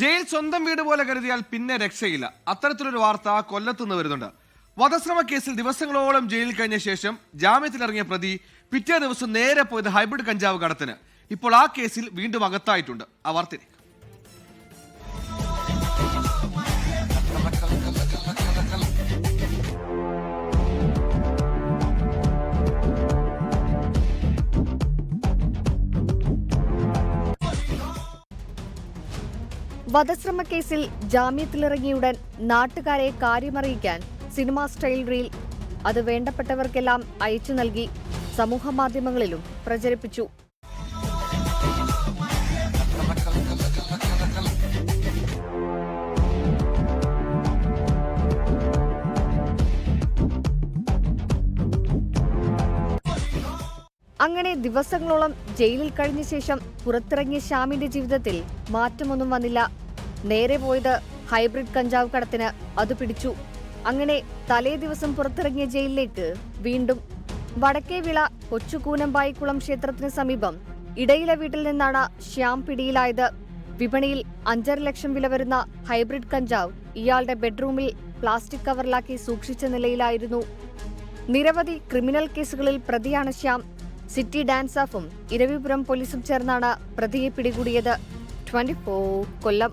Jail സ്വന്തം വീട് പോലെ കരുതിയാൽ പിന്നെ രക്ഷയില്ല. അത്തരത്തിലൊരു വാർത്ത കൊല്ലത്തുനിന്ന് വരുന്നുണ്ട്. വധശ്രമ കേസിൽ ദിവസങ്ങളോളം ജയിലിൽ കഴിഞ്ഞ ശേഷം ജാമ്യത്തിലിറങ്ങിയ പ്രതി പിറ്റേ ദിവസം നേരെ പോയത് ഹൈബ്രിഡ് കഞ്ചാവ് കടത്തിന്. ഇപ്പോൾ ആ കേസിൽ വീണ്ടും അകത്തായിട്ടുണ്ട്. ആ വാർത്തയിലേക്ക് വധശ്രമ കേസിൽ ജാമ്യത്തിലിറങ്ങിയുടൻ നാട്ടുകാരെ കാര്യമറിയിക്കാൻ സിനിമാ സ്റ്റൈൽ റീൽ അത് വേണ്ടപ്പെട്ടവർക്കെല്ലാം അയച്ചു നൽകി സമൂഹമാധ്യമങ്ങളിലും പ്രചരിപ്പിച്ചു. അങ്ങനെ ദിവസങ്ങളോളം ജയിലിൽ കഴിഞ്ഞ ശേഷം പുറത്തിറങ്ങിയ ശ്യാമിന്റെ ജീവിതത്തിൽ മാറ്റമൊന്നും വന്നില്ല. നേരെ പോയത് ഹൈബ്രിഡ് കഞ്ചാവ് കടത്തിന്. അത് പിടിച്ചു. അങ്ങനെ തലേ ദിവസം പുറത്തിറങ്ങിയ ജയിലിലേക്ക് വീണ്ടും വടക്കേവിള കൊച്ചുകൂനമ്പായിക്കുളം ക്ഷേത്രത്തിന് സമീപം ഇടയിലെ വീട്ടിൽ നിന്നാണ് ശ്യാം പിടിയിലായത്. വിപണിയിൽ അഞ്ചര ലക്ഷം വില വരുന്ന ഹൈബ്രിഡ് കഞ്ചാവ് ഇയാളുടെ ബെഡ്റൂമിൽ പ്ലാസ്റ്റിക് കവറിലാക്കി സൂക്ഷിച്ച നിലയിലായിരുന്നു. നിരവധി ക്രിമിനൽ കേസുകളിൽ പ്രതിയാണ് ശ്യാം. സിറ്റി ഡാൻസ് ഓഫും ഇരവിപുരം പോലീസും ചേർന്നാണ് പ്രതിയെ പിടികൂടിയത്. ട്വന്റി കൊല്ലം.